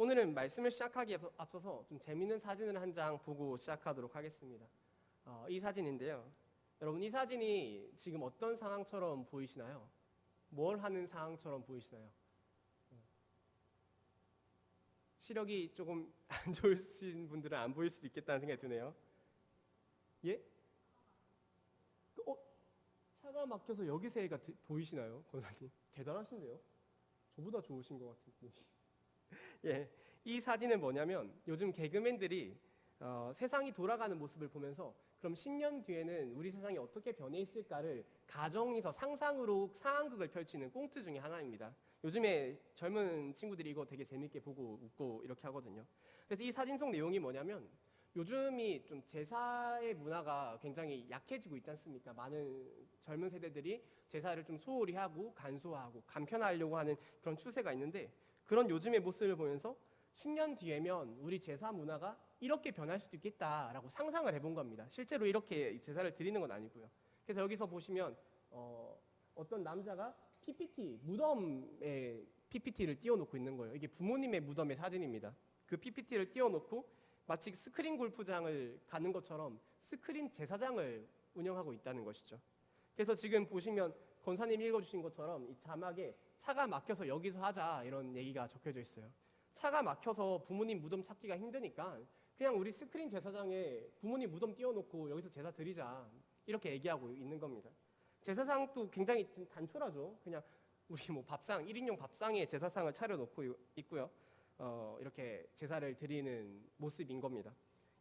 오늘은 말씀을 시작하기에 앞서- 앞서서 좀 재밌는 사진을 한 장 보고 시작하도록 하겠습니다. 어, 이 사진인데요. 여러분 이 사진이 지금 어떤 상황처럼 보이시나요? 뭘 하는 상황처럼 보이시나요? 시력이 조금 안 좋으신 분들은 안 보일 수도 있겠다는 생각이 드네요. 예? 그, 어? 차가 막혀서 여기새가 드- 보이시나요, 권사님? 대단하신데요? 저보다 좋으신 것 같은데. 예, 이 사진은 뭐냐면 요즘 개그맨들이 어, 세상이 돌아가는 모습을 보면서 그럼 10년 뒤에는 우리 세상이 어떻게 변해 있을까를 가정에서 상상으로 상황극을 펼치는 꽁트 중에 하나입니다. 요즘에 젊은 친구들이 이거 되게 재밌게 보고 웃고 이렇게 하거든요. 그래서 이 사진 속 내용이 뭐냐면 요즘이 좀 제사의 문화가 굉장히 약해지고 있지 않습니까? 많은 젊은 세대들이 제사를 좀 소홀히 하고 간소화하고 간편화하려고 하는 그런 추세가 있는데 그런 요즘의 모습을 보면서 10년 뒤에면 우리 제사 문화가 이렇게 변할 수도 있겠다라고 상상을 해본 겁니다. 실제로 이렇게 제사를 드리는 건 아니고요. 그래서 여기서 보시면 어, 어떤 남자가 PPT 무덤에 PPT를 띄워놓고 있는 거예요. 이게 부모님의 무덤의 사진입니다. 그 PPT를 띄워놓고 마치 스크린 골프장을 가는 것처럼 스크린 제사장을 운영하고 있다는 것이죠. 그래서 지금 보시면 권사님 읽어주신 것처럼 이 자막에 차가 막혀서 여기서 하자 이런 얘기가 적혀져 있어요. 차가 막혀서 부모님 무덤 찾기가 힘드니까 그냥 우리 스크린 제사장에 부모님 무덤 띄워놓고 여기서 제사 드리자 이렇게 얘기하고 있는 겁니다. 제사상도 굉장히 단촐하죠. 그냥 우리 뭐 밥상 1인용 밥상에 제사상을 차려놓고 있고요. 어, 이렇게 제사를 드리는 모습인 겁니다.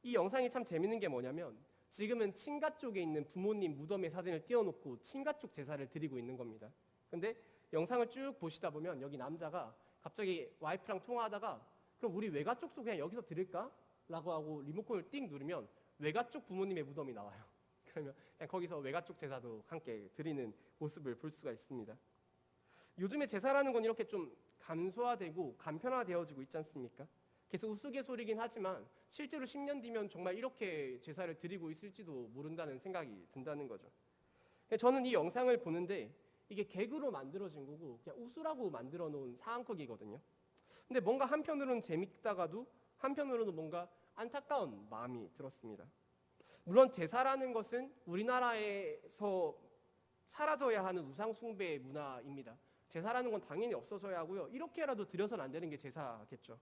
이 영상이 참 재밌는 게 뭐냐면 지금은 친가 쪽에 있는 부모님 무덤의 사진을 띄워놓고 친가 쪽 제사를 드리고 있는 겁니다. 근데 영상을 쭉 보시다 보면 여기 남자가 갑자기 와이프랑 통화하다가 그럼 우리 외가 쪽도 그냥 여기서 드릴까? 라고 하고 리모컨을 띵 누르면 외가 쪽 부모님의 무덤이 나와요. 그러면 거기서 외가 쪽 제사도 함께 드리는 모습을 볼 수가 있습니다. 요즘에 제사라는 건 이렇게 좀 간소화되고 간편화되어지고 있지 않습니까? 그래서 우스갯소리긴 하지만 실제로 10년 뒤면 정말 이렇게 제사를 드리고 있을지도 모른다는 생각이 든다는 거죠. 저는 이 영상을 보는데 이게 개그로 만들어진 거고 그냥 웃으라고 만들어 놓은 상황극이거든요. 근데 뭔가 한편으로는 재밌다가도 한편으로는 뭔가 안타까운 마음이 들었습니다. 물론 제사라는 것은 우리나라에서 사라져야 하는 우상 숭배의 문화입니다. 제사라는 건 당연히 없어져야 하고요. 이렇게라도 드려서는 안 되는 게 제사겠죠.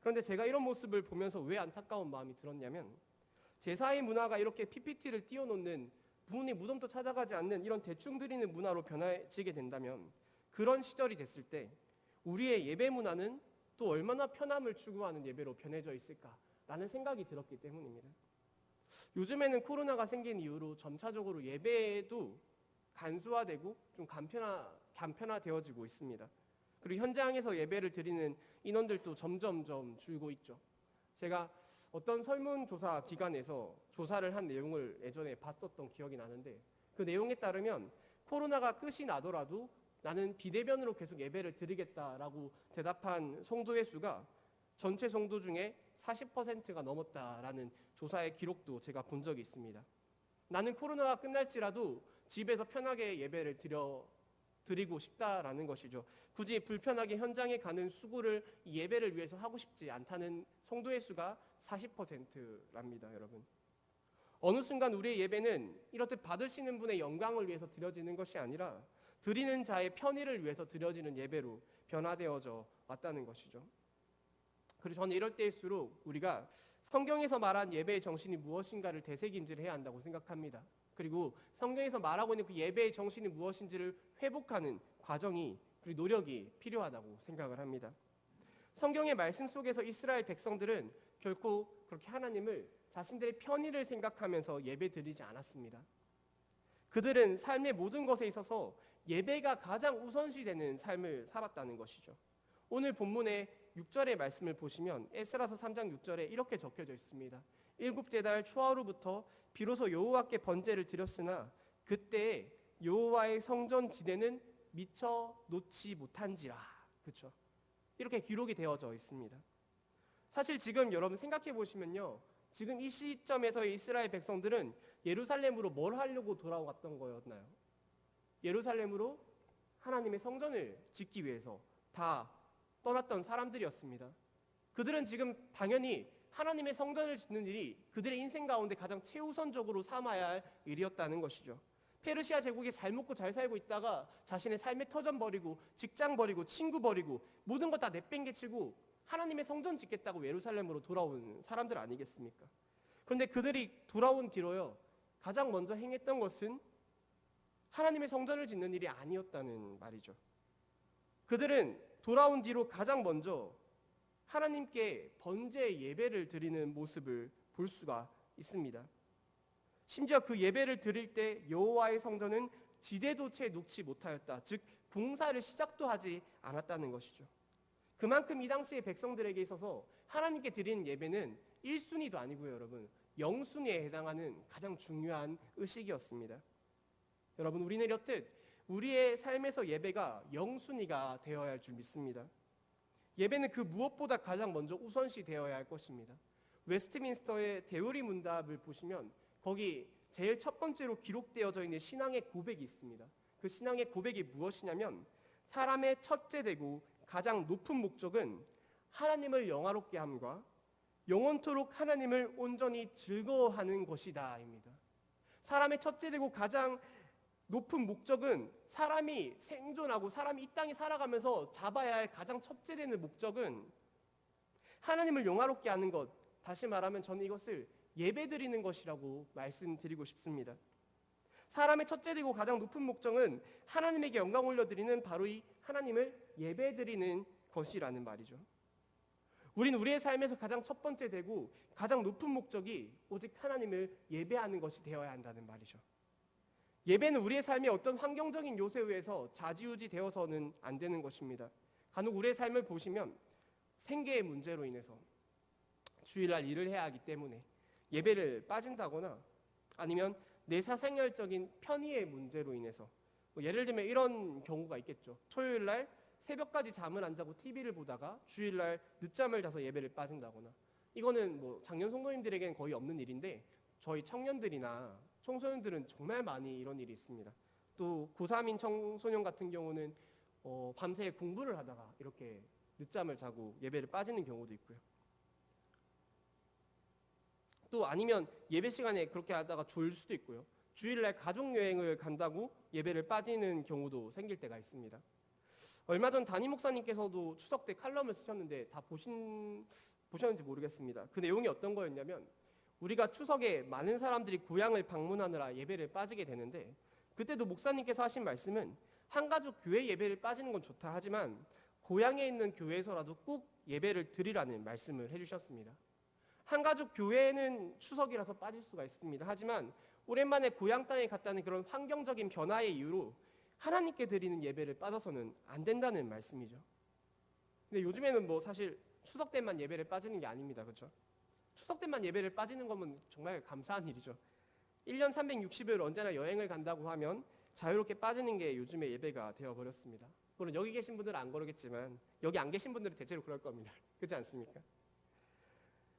그런데 제가 이런 모습을 보면서 왜 안타까운 마음이 들었냐면 제사의 문화가 이렇게 PPT를 띄워놓는 부모님 무덤도 찾아가지 않는 이런 대충 드리는 문화로 변해지게 된다면 그런 시절이 됐을 때 우리의 예배 문화는 또 얼마나 편함을 추구하는 예배로 변해져 있을까라는 생각이 들었기 때문입니다. 요즘에는 코로나가 생긴 이후로 점차적으로 예배도 간소화되고 좀 간편화 간편화되어지고 있습니다. 그리고 현장에서 예배를 드리는 인원들도 점점점 줄고 있죠. 제가 어떤 설문조사 기관에서 조사를 한 내용을 예전에 봤었던 기억이 나는데 그 내용에 따르면 코로나가 끝이 나더라도 나는 비대면으로 계속 예배를 드리겠다라고 대답한 성도의 수가 전체 성도 중에 40%가 넘었다라는 조사의 기록도 제가 본 적이 있습니다. 나는 코로나가 끝날지라도 집에서 편하게 예배를 드려 드리고 싶다라는 것이죠. 굳이 불편하게 현장에 가는 수고를 이 예배를 위해서 하고 싶지 않다는 성도의 수가 40%랍니다, 여러분. 어느 순간 우리의 예배는 이렇듯 받으시는 분의 영광을 위해서 드려지는 것이 아니라 드리는 자의 편의를 위해서 드려지는 예배로 변화되어져 왔다는 것이죠. 그리고 저는 이럴 때일수록 우리가 성경에서 말한 예배의 정신이 무엇인가를 되새김질을 해야 한다고 생각합니다. 그리고 성경에서 말하고 있는 그 예배의 정신이 무엇인지를 회복하는 과정이 그리고 노력이 필요하다고 생각을 합니다. 성경의 말씀 속에서 이스라엘 백성들은 결코 그렇게 하나님을 자신들의 편의를 생각하면서 예배 드리지 않았습니다. 그들은 삶의 모든 것에 있어서 예배가 가장 우선시 되는 삶을 살았다는 것이죠. 오늘 본문의 6절의 말씀을 보시면 에스라서 3장 6절에 이렇게 적혀져 있습니다. 일곱째 달 초하루부터 비로소 여호와께 번제를 드렸으나 그때 여호와의 성전 지대는 미처 놓지 못한지라. 그렇죠? 이렇게 기록이 되어져 있습니다. 사실 지금 여러분 생각해 보시면요. 지금 이 시점에서의 이스라엘 백성들은 예루살렘으로 뭘 하려고 돌아왔던 거였나요? 예루살렘으로 하나님의 성전을 짓기 위해서 다 떠났던 사람들이었습니다. 그들은 지금 당연히 하나님의 성전을 짓는 일이 그들의 인생 가운데 가장 최우선적으로 삼아야 할 일이었다는 것이죠. 페르시아 제국에 잘 먹고 잘 살고 있다가 자신의 삶의 터전 버리고 직장 버리고 친구 버리고 모든 것 다 내팽개치고 하나님의 성전 짓겠다고 예루살렘으로 돌아온 사람들 아니겠습니까? 그런데 그들이 돌아온 뒤로요. 가장 먼저 행했던 것은 하나님의 성전을 짓는 일이 아니었다는 말이죠. 그들은 돌아온 뒤로 가장 먼저 하나님께 번제 예배를 드리는 모습을 볼 수가 있습니다. 심지어 그 예배를 드릴 때 여호와의 성전은 지대도 채 녹지 못하였다. 즉 봉사를 시작도 하지 않았다는 것이죠. 그만큼 이 당시의 백성들에게 있어서 하나님께 드리는 예배는 1순위도 아니고요, 여러분. 0순위에 해당하는 가장 중요한 의식이었습니다. 여러분, 우리는 이렇듯 우리의 삶에서 예배가 0순위가 되어야 할 줄 믿습니다. 예배는 그 무엇보다 가장 먼저 우선시 되어야 할 것입니다. 웨스트민스터의 대우리 문답을 보시면 거기 제일 첫 번째로 기록되어져 있는 신앙의 고백이 있습니다. 그 신앙의 고백이 무엇이냐면 사람의 첫째 되고 가장 높은 목적은 하나님을 영화롭게 함과 영원토록 하나님을 온전히 즐거워하는 것이다입니다. 사람의 첫째 되고 가장 높은 목적은 사람이 생존하고 사람이 이 땅에 살아가면서 잡아야 할 가장 첫째 되는 목적은 하나님을 영화롭게 하는 것. 다시 말하면 저는 이것을 예배 드리는 것이라고 말씀드리고 싶습니다. 사람의 첫째 되고 가장 높은 목적은 하나님에게 영광 올려드리는 바로 이 하나님을 예배 드리는 것이라는 말이죠. 우리는 우리의 삶에서 가장 첫 번째 되고 가장 높은 목적이 오직 하나님을 예배하는 것이 되어야 한다는 말이죠. 예배는 우리의 삶의 어떤 환경적인 요소에 의해서 자지우지 되어서는 안 되는 것입니다. 간혹 우리의 삶을 보시면 생계의 문제로 인해서 주일날 일을 해야 하기 때문에 예배를 빠진다거나 아니면 내 사생활적인 편의의 문제로 인해서 뭐 예를 들면 이런 경우가 있겠죠. 토요일 날 새벽까지 잠을 안 자고 TV를 보다가 주일 날 늦잠을 자서 예배를 빠진다거나 이거는 뭐 작년 성도님들에게는 거의 없는 일인데 저희 청년들이나 청소년들은 정말 많이 이런 일이 있습니다. 또 고3인 청소년 같은 경우는 어, 밤새 공부를 하다가 이렇게 늦잠을 자고 예배를 빠지는 경우도 있고요. 또 아니면 예배 시간에 그렇게 하다가 졸 수도 있고요. 주일날 가족 여행을 간다고 예배를 빠지는 경우도 생길 때가 있습니다. 얼마 전 담임 목사님께서도 추석 때 칼럼을 쓰셨는데 다 보신 보셨는지 모르겠습니다. 그 내용이 어떤 거였냐면 우리가 추석에 많은 사람들이 고향을 방문하느라 예배를 빠지게 되는데 그때도 목사님께서 하신 말씀은 한 가족 교회 예배를 빠지는 건 좋다 하지만 고향에 있는 교회에서라도 꼭 예배를 드리라는 말씀을 해주셨습니다. 한 가족 교회는 추석이라서 빠질 수가 있습니다. 하지만 오랜만에 고향 땅에 갔다는 그런 환경적인 변화의 이유로 하나님께 드리는 예배를 빠져서는 안 된다는 말씀이죠. 근데 요즘에는 뭐 사실 추석 때만 예배를 빠지는 게 아닙니다. 그렇죠? 추석 때만 예배를 빠지는 거면 정말 감사한 일이죠. 1년 360일 언제나 여행을 간다고 하면 자유롭게 빠지는 게 요즘의 예배가 되어 버렸습니다. 물론 여기 계신 분들은 안 그러겠지만 여기 안 계신 분들은 대체로 그럴 겁니다. 그렇지 않습니까?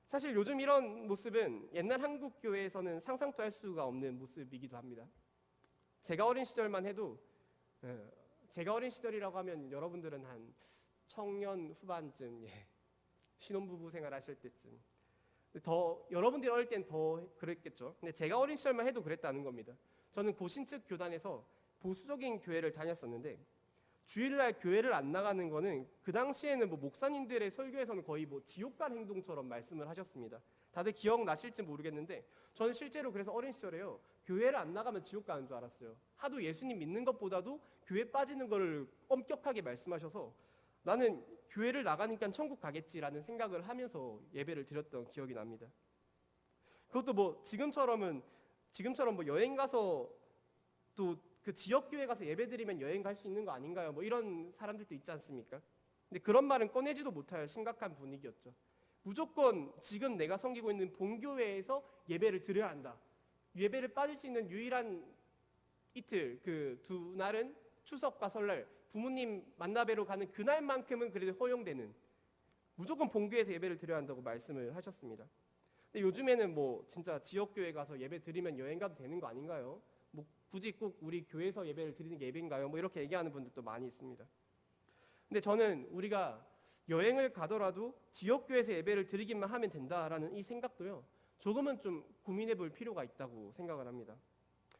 사실 요즘 이런 모습은 옛날 한국 교회에서는 상상도 할 수가 없는 모습이기도 합니다. 제가 어린 시절만 해도 예, 제가 어린 시절이라고 하면 여러분들은 한 청년 후반쯤 예, 신혼부부 생활하실 때쯤 더 여러분들이 어릴 땐 더 그랬겠죠. 근데 제가 어린 시절만 해도 그랬다는 겁니다. 저는 고신측 교단에서 보수적인 교회를 다녔었는데 주일날 교회를 안 나가는 거는 그 당시에는 뭐 목사님들의 설교에서는 거의 뭐 지옥 간 행동처럼 말씀을 하셨습니다. 다들 기억나실지 모르겠는데 저는 실제로 그래서 어린 시절에요. 교회를 안 나가면 지옥 가는 줄 알았어요. 하도 예수님 믿는 것보다도 교회 빠지는 거를 엄격하게 말씀하셔서 나는 교회를 나가니까 천국 가겠지라는 생각을 하면서 예배를 드렸던 기억이 납니다. 그것도 뭐 지금처럼은 지금처럼 뭐 여행 가서 또 그 지역 교회 가서 예배 드리면 여행 갈 수 있는 거 아닌가요? 뭐 이런 사람들도 있지 않습니까? 근데 그런 말은 꺼내지도 못할 심각한 분위기였죠. 무조건 지금 내가 섬기고 있는 본교회에서 예배를 드려야 한다. 예배를 빠질 수 있는 유일한 이틀 그 두 날은 추석과 설날 부모님 만나뵈러 가는 그날만큼은 그래도 허용되는 무조건 본교에서 예배를 드려야 한다고 말씀을 하셨습니다. 근데 요즘에는 뭐 진짜 지역 교회 가서 예배 드리면 여행 가도 되는 거 아닌가요? 뭐 굳이 꼭 우리 교회에서 예배를 드리는 게 예배인가요? 뭐 이렇게 얘기하는 분들도 많이 있습니다. 근데 저는 우리가 여행을 가더라도 지역 교회에서 예배를 드리기만 하면 된다라는 이 생각도요. 조금은 좀 고민해 볼 필요가 있다고 생각을 합니다.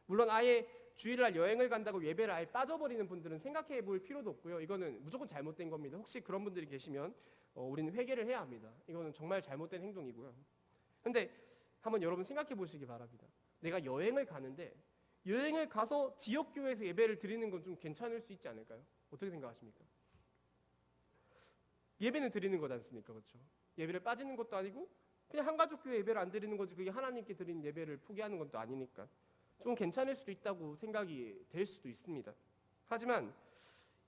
물론 아예 주일날 여행을 간다고 예배를 아예 빠져버리는 분들은 생각해 볼 필요도 없고요. 이거는 무조건 잘못된 겁니다. 혹시 그런 분들이 계시면 어, 우리는 회개를 해야 합니다. 이거는 정말 잘못된 행동이고요. 근데 한번 여러분 생각해 보시기 바랍니다. 내가 여행을 가는데 여행을 가서 지역 교회에서 예배를 드리는 건 좀 괜찮을 수 있지 않을까요? 어떻게 생각하십니까? 예배는 드리는 거지 않습니까? 그렇죠? 예배를 빠지는 것도 아니고 그냥 한 가족 교회 예배를 안 드리는 거지 그게 하나님께 드린 예배를 포기하는 것도 아니니까 좀 괜찮을 수도 있다고 생각이 될 수도 있습니다. 하지만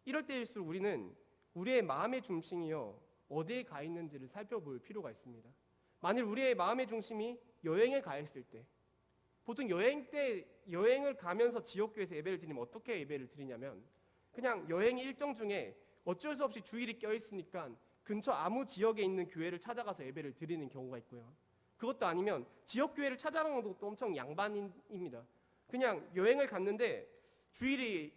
이럴 때일수록 우리는 우리의 마음의 중심이요 어디에 가 있는지를 살펴볼 필요가 있습니다. 만일 우리의 마음의 중심이 여행에 가 있을 때 보통 여행 때 여행을 가면서 지역교회에서 예배를 드리면 어떻게 예배를 드리냐면 그냥 여행 일정 중에 어쩔 수 없이 주일이 껴 있으니까 근처 아무 지역에 있는 교회를 찾아가서 예배를 드리는 경우가 있고요. 그것도 아니면 지역 교회를 찾아가는 것도 엄청 양반입니다. 그냥 여행을 갔는데 주일이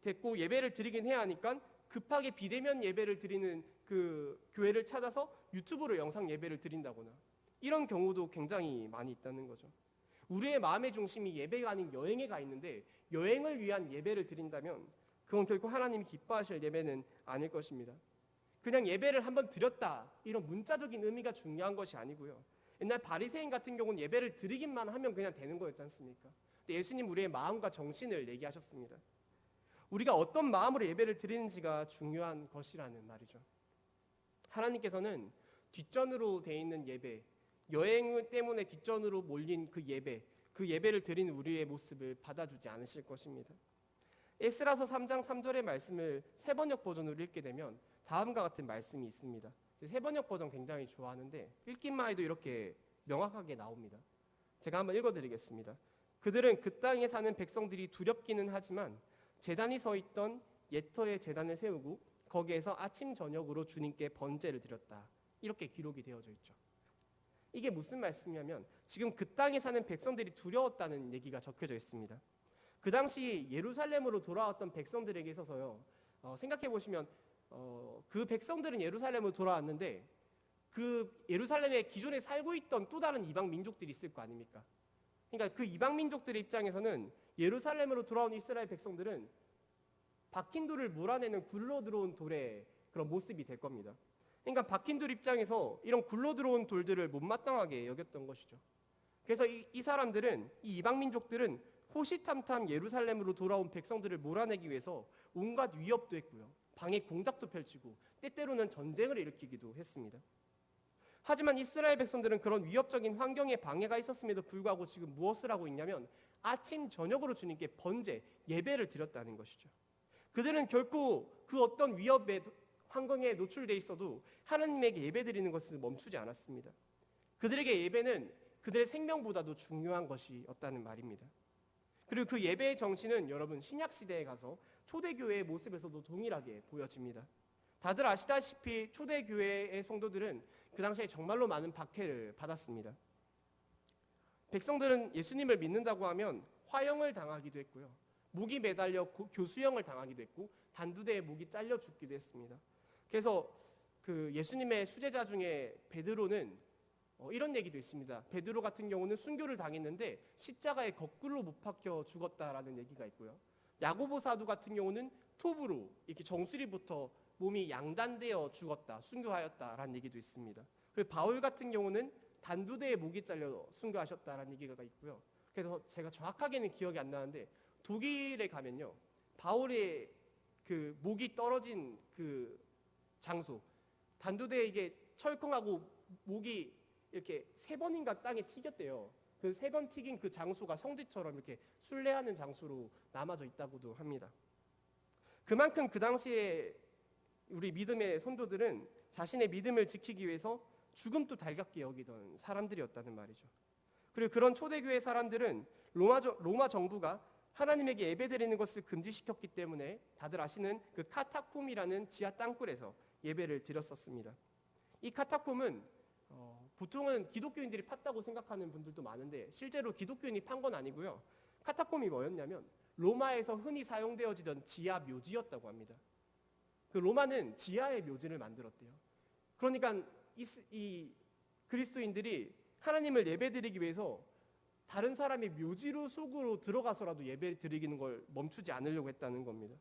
됐고 예배를 드리긴 해야 하니까 급하게 비대면 예배를 드리는 그 교회를 찾아서 유튜브로 영상 예배를 드린다거나 이런 경우도 굉장히 많이 있다는 거죠. 우리의 마음의 중심이 예배가 아닌 여행에 가 있는데 여행을 위한 예배를 드린다면 그건 결코 하나님이 기뻐하실 예배는 아닐 것입니다. 그냥 예배를 한번 드렸다 이런 문자적인 의미가 중요한 것이 아니고요. 옛날 바리새인 같은 경우는 예배를 드리기만 하면 그냥 되는 거였지 않습니까? 예수님 우리의 마음과 정신을 얘기하셨습니다. 우리가 어떤 마음으로 예배를 드리는지가 중요한 것이라는 말이죠. 하나님께서는 뒷전으로 돼 있는 예배, 여행 때문에 뒷전으로 몰린 그 예배, 그 예배를 드리는 우리의 모습을 받아주지 않으실 것입니다. 에스라서 3장 3절의 말씀을 세번역 버전으로 읽게 되면 다음과 같은 말씀이 있습니다. 세번역 버전 굉장히 좋아하는데 읽기만 해도 이렇게 명확하게 나옵니다. 제가 한번 읽어드리겠습니다. 그들은 그 땅에 사는 백성들이 두렵기는 하지만 재단이 서 있던 예터의 재단을 세우고 거기에서 아침 저녁으로 주님께 번제를 드렸다. 이렇게 기록이 되어져 있죠. 이게 무슨 말씀이냐면 지금 그 땅에 사는 백성들이 두려웠다는 얘기가 적혀져 있습니다. 그 당시 예루살렘으로 돌아왔던 백성들에게 있어서요. 어, 생각해 보시면 어, 그 백성들은 예루살렘으로 돌아왔는데 그 예루살렘에 기존에 살고 있던 또 다른 이방 민족들이 있을 거 아닙니까? 그러니까 그 이방 민족들의 입장에서는 예루살렘으로 돌아온 이스라엘 백성들은 박힌 돌을 몰아내는 굴러 들어온 돌의 그런 모습이 될 겁니다. 그러니까 박힌 돌 입장에서 이런 굴러 들어온 돌들을 못마땅하게 여겼던 것이죠. 그래서 이, 이 사람들은 이 이방 민족들은 호시탐탐 예루살렘으로 돌아온 백성들을 몰아내기 위해서 온갖 위협도 했고요. 방해 공작도 펼치고 때때로는 전쟁을 일으키기도 했습니다. 하지만 이스라엘 백성들은 그런 위협적인 환경에 방해가 있었음에도 불구하고 지금 무엇을 하고 있냐면 아침 저녁으로 주님께 번제 예배를 드렸다는 것이죠. 그들은 결코 그 어떤 위협에 환경에 노출돼 있어도 하나님에게 예배 드리는 것을 멈추지 않았습니다. 그들에게 예배는 그들의 생명보다도 중요한 것이었다는 말입니다. 그리고 그 예배의 정신은 여러분 신약 시대에 가서 초대교회의 모습에서도 동일하게 보여집니다. 다들 아시다시피 초대교회의 성도들은 그 당시에 정말로 많은 박해를 받았습니다. 백성들은 예수님을 믿는다고 하면 화형을 당하기도 했고요. 목이 매달려 교수형을 당하기도 했고 단두대에 목이 잘려 죽기도 했습니다. 그래서 그 예수님의 수제자 중에 베드로는 어, 이런 얘기도 있습니다. 베드로 같은 경우는 순교를 당했는데 십자가에 거꾸로 못 박혀 죽었다라는 얘기가 있고요. 야고보 사도 같은 경우는 톱으로 이렇게 정수리부터 몸이 양단되어 죽었다, 순교하였다라는 얘기도 있습니다. 그리고 바울 같은 경우는 단두대에 목이 잘려 순교하셨다라는 얘기가 있고요. 그래서 제가 정확하게는 기억이 안 나는데 독일에 가면요, 바울의 그 목이 떨어진 그 장소, 단두대에 이게 철컹하고 목이 이렇게 세 번인가 땅에 튀겼대요. 그 세 번 튀긴 그 장소가 성지처럼 이렇게 순례하는 장소로 남아져 있다고도 합니다. 그만큼 그 당시에 우리 믿음의 선조들은 자신의 믿음을 지키기 위해서 죽음도 달갑게 여기던 사람들이었다는 말이죠. 그리고 그런 초대교회 사람들은 로마, 로마 정부가 하나님에게 예배드리는 것을 금지시켰기 때문에 다들 아시는 그 카타콤이라는 지하 땅굴에서 예배를 드렸었습니다. 이 카타콤은 어, 보통은 기독교인들이 팠다고 생각하는 분들도 많은데 실제로 기독교인이 판 건 아니고요. 카타콤이 뭐였냐면 로마에서 흔히 사용되어지던 지하 묘지였다고 합니다. 그 로마는 지하의 묘지를 만들었대요. 그러니까 이, 스- 이 그리스도인들이 하나님을 예배드리기 위해서 다른 사람의 묘지로 속으로 들어가서라도 예배 드리는 걸 멈추지 않으려고 했다는 겁니다.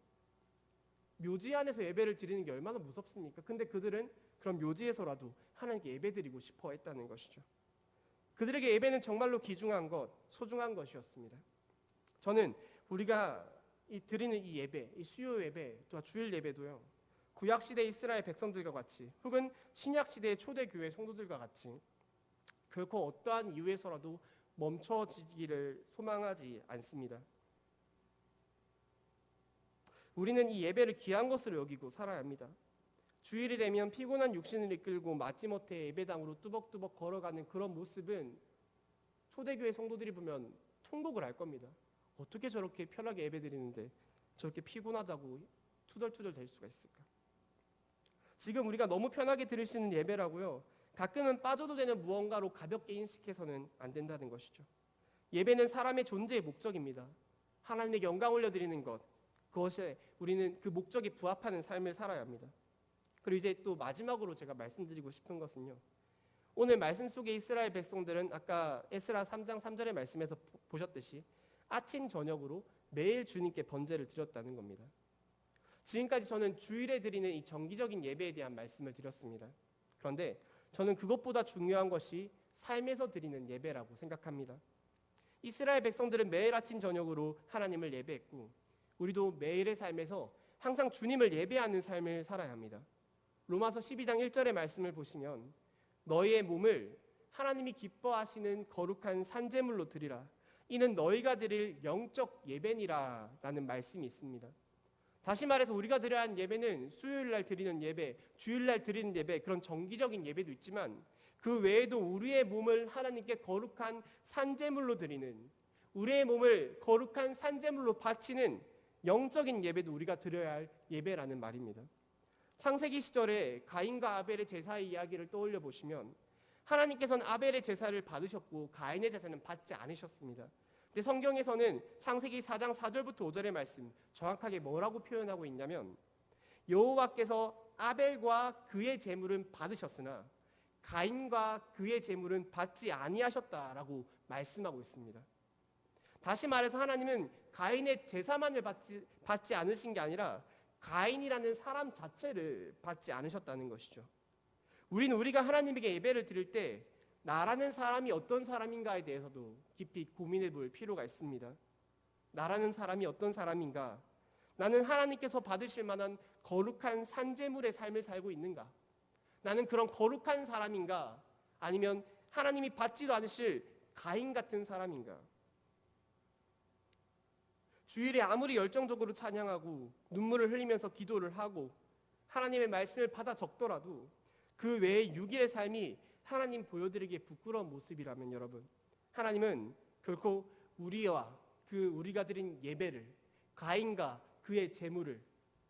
묘지 안에서 예배를 드리는 게 얼마나 무섭습니까? 근데 그들은 그런 묘지에서라도 하나님께 예배 드리고 싶어 했다는 것이죠. 그들에게 예배는 정말로 귀중한 것, 소중한 것이었습니다. 저는 우리가 이 드리는 이 예배, 이 수요 예배, 또 주일 예배도요. 구약 시대 이스라엘 백성들과 같이 혹은 신약 시대의 초대 교회 성도들과 같이 결코 어떠한 이유에서라도 멈춰지기를 소망하지 않습니다. 우리는 이 예배를 귀한 것으로 여기고 살아야 합니다. 주일이 되면 피곤한 육신을 이끌고 마지못해 예배당으로 뚜벅뚜벅 걸어가는 그런 모습은 초대교회 성도들이 보면 통곡을 할 겁니다. 어떻게 저렇게 편하게 예배 드리는데 저렇게 피곤하다고 투덜투덜 될 수가 있을까? 지금 우리가 너무 편하게 드릴 수 있는 예배라고요. 가끔은 빠져도 되는 무언가로 가볍게 인식해서는 안 된다는 것이죠. 예배는 사람의 존재의 목적입니다. 하나님에게 영광 올려드리는 것. 그것에 우리는 그 목적에 부합하는 삶을 살아야 합니다. 그리고 이제 또 마지막으로 제가 말씀드리고 싶은 것은요. 오늘 말씀 속에 이스라엘 백성들은 아까 에스라 3장 3절의 말씀에서 보- 보셨듯이 아침 저녁으로 매일 주님께 번제를 드렸다는 겁니다. 지금까지 저는 주일에 드리는 이 정기적인 예배에 대한 말씀을 드렸습니다. 그런데 저는 그것보다 중요한 것이 삶에서 드리는 예배라고 생각합니다. 이스라엘 백성들은 매일 아침 저녁으로 하나님을 예배했고 우리도 매일의 삶에서 항상 주님을 예배하는 삶을 살아야 합니다. 로마서 12장 1절의 말씀을 보시면 너희의 몸을 하나님이 기뻐하시는 거룩한 산제물로 드리라. 이는 너희가 드릴 영적 예배니라 라는 말씀이 있습니다. 다시 말해서 우리가 드려야 하는 예배는 수요일 날 드리는 예배, 주일 날 드리는 예배, 그런 정기적인 예배도 있지만 그 외에도 우리의 몸을 하나님께 거룩한 산제물로 드리는 우리의 몸을 거룩한 산제물로 바치는 영적인 예배도 우리가 드려야 할 예배라는 말입니다. 창세기 시절에 가인과 아벨의 제사의 이야기를 떠올려 보시면 하나님께서는 아벨의 제사를 받으셨고 가인의 제사는 받지 않으셨습니다. 근데 성경에서는 창세기 4장 4절부터 5절의 말씀 정확하게 뭐라고 표현하고 있냐면 여호와께서 아벨과 그의 제물은 받으셨으나 가인과 그의 제물은 받지 아니하셨다라고 말씀하고 있습니다. 다시 말해서 하나님은 가인의 제사만을 받지, 받지 않으신 게 아니라 가인이라는 사람 자체를 받지 않으셨다는 것이죠. 우리는 우리가 하나님에게 예배를 드릴 때 나라는 사람이 어떤 사람인가에 대해서도 깊이 고민해 볼 필요가 있습니다. 나라는 사람이 어떤 사람인가? 나는 하나님께서 받으실 만한 거룩한 산재물의 삶을 살고 있는가? 나는 그런 거룩한 사람인가? 아니면 하나님이 받지도 않으실 가인 같은 사람인가? 주일에 아무리 열정적으로 찬양하고 눈물을 흘리면서 기도를 하고 하나님의 말씀을 받아 적더라도 그 외에 6일의 삶이 하나님 보여드리기에 부끄러운 모습이라면 여러분 하나님은 결코 우리와 그 우리가 드린 예배를 가인과 그의 재물을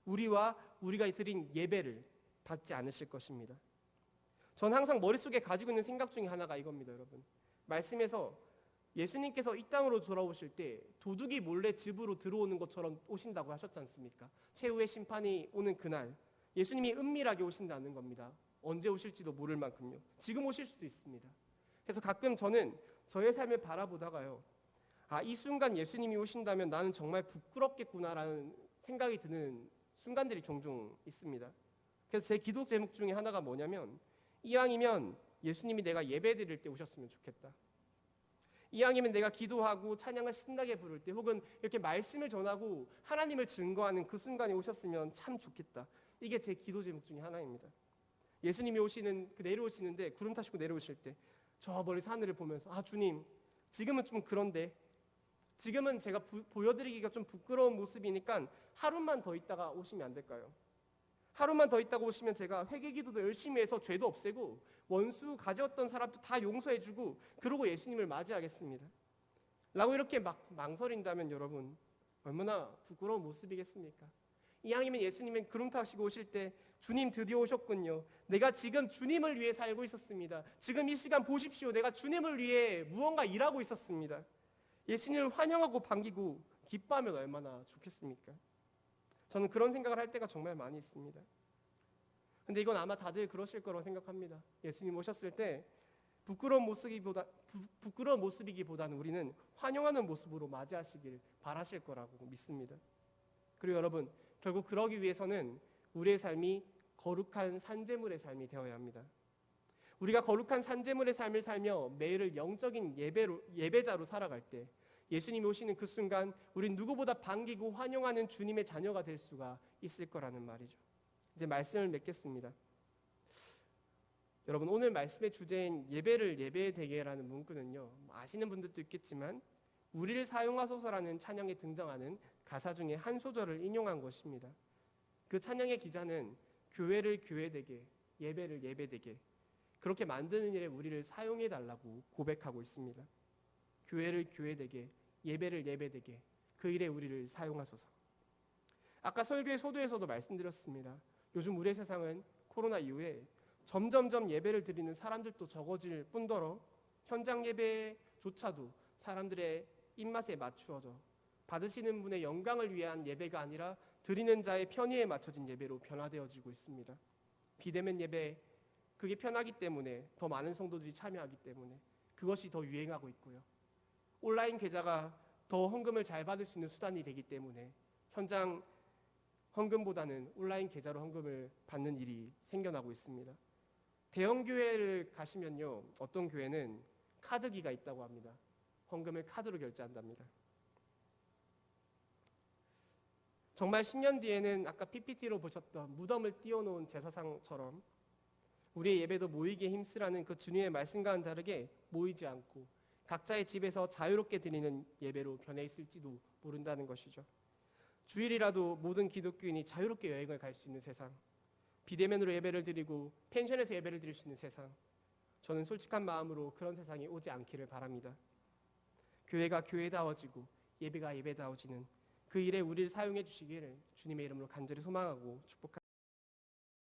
우리와 우리가 드린 예배를 받지 않으실 것입니다. 전 항상 머릿속에 가지고 있는 생각 중에 하나가 이겁니다, 여러분. 말씀에서 예수님께서 이 땅으로 돌아오실 때 도둑이 몰래 집으로 들어오는 것처럼 오신다고 하셨지 않습니까? 최후의 심판이 오는 그날 예수님이 은밀하게 오신다는 겁니다. 언제 오실지도 모를 만큼요. 지금 오실 수도 있습니다. 그래서 가끔 저는 저의 삶을 바라보다가요. 아, 이 순간 예수님이 오신다면 나는 정말 부끄럽겠구나라는 생각이 드는 순간들이 종종 있습니다. 그래서 제 기도 제목 중에 하나가 뭐냐면 이왕이면 예수님이 내가 예배 드릴 때 오셨으면 좋겠다. 이왕이면 내가 기도하고 찬양을 신나게 부를 때 혹은 이렇게 말씀을 전하고 하나님을 증거하는 그 순간에 오셨으면 참 좋겠다. 이게 제 기도 제목 중에 하나입니다. 예수님이 오시는 그 내려오시는데 구름 타시고 내려오실 때 저 멀리 하늘을 보면서 아 주님 지금은 좀 그런데 지금은 제가 부, 보여드리기가 좀 부끄러운 모습이니까 하루만 더 있다가 오시면 안 될까요? 하루만 더 있다가 오시면 제가 회개 기도도 열심히 해서 죄도 없애고 원수 가져왔던 사람도 다 용서해주고 그러고 예수님을 맞이하겠습니다. 라고 이렇게 막 망설인다면 여러분 얼마나 부끄러운 모습이겠습니까? 이왕이면 예수님은 구름 타시고 오실 때 주님 드디어 오셨군요. 내가 지금 주님을 위해 살고 있었습니다. 지금 이 시간 보십시오. 내가 주님을 위해 무언가 일하고 있었습니다. 예수님을 환영하고 반기고 기뻐하면 얼마나 좋겠습니까? 저는 그런 생각을 할 때가 정말 많이 있습니다. 근데 이건 아마 다들 그러실 거라고 생각합니다. 예수님 오셨을 때 부끄러운 모습이보다 부, 부끄러운 모습이기보다는 우리는 환영하는 모습으로 맞이하시길 바라실 거라고 믿습니다. 그리고 여러분 결국 그러기 위해서는 우리의 삶이 거룩한 산재물의 삶이 되어야 합니다. 우리가 거룩한 산재물의 삶을 살며 매일을 영적인 예배로 예배자로 살아갈 때 예수님이 오시는 그 순간 우린 누구보다 반기고 환영하는 주님의 자녀가 될 수가 있을 거라는 말이죠. 이제 말씀을 맺겠습니다. 여러분 오늘 말씀의 주제인 예배를 예배의 대계라는 문구는요 뭐 아시는 분들도 있겠지만 우리를 사용하소서라는 찬양에 등장하는 가사 중에 한 소절을 인용한 것입니다. 그 찬양의 기자는 교회를 교회되게 예배를 예배되게 그렇게 만드는 일에 우리를 사용해 달라고 고백하고 있습니다. 교회를 교회되게 예배를 예배되게 그 일에 우리를 사용하소서. 아까 설교의 소도에서도 말씀드렸습니다. 요즘 우리의 세상은 코로나 이후에 점점점 예배를 드리는 사람들도 적어질 뿐더러 현장 예배조차도 사람들의 입맛에 맞추어져 받으시는 분의 영광을 위한 예배가 아니라 드리는 자의 편의에 맞춰진 예배로 변화되어지고 있습니다. 비대면 예배 그게 편하기 때문에 더 많은 성도들이 참여하기 때문에 그것이 더 유행하고 있고요. 온라인 계좌가 더 헌금을 잘 받을 수 있는 수단이 되기 때문에 현장 헌금보다는 온라인 계좌로 헌금을 받는 일이 생겨나고 있습니다. 대형 교회를 가시면요. 어떤 교회는 카드기가 있다고 합니다. 헌금을 카드로 결제한답니다. 정말 10년 뒤에는 아까 PPT로 보셨던 무덤을 띄워놓은 제사상처럼 우리의 예배도 모이기에 힘쓰라는 그 주님의 말씀과는 다르게 모이지 않고 각자의 집에서 자유롭게 드리는 예배로 변해 있을지도 모른다는 것이죠. 주일이라도 모든 기독교인이 자유롭게 여행을 갈 수 있는 세상, 비대면으로 예배를 드리고 펜션에서 예배를 드릴 수 있는 세상, 저는 솔직한 마음으로 그런 세상이 오지 않기를 바랍니다. 교회가 교회다워지고 예배가 예배다워지는 그 일에 우리를 사용해 주시기를 주님의 이름으로 간절히 소망하고 축복합니다.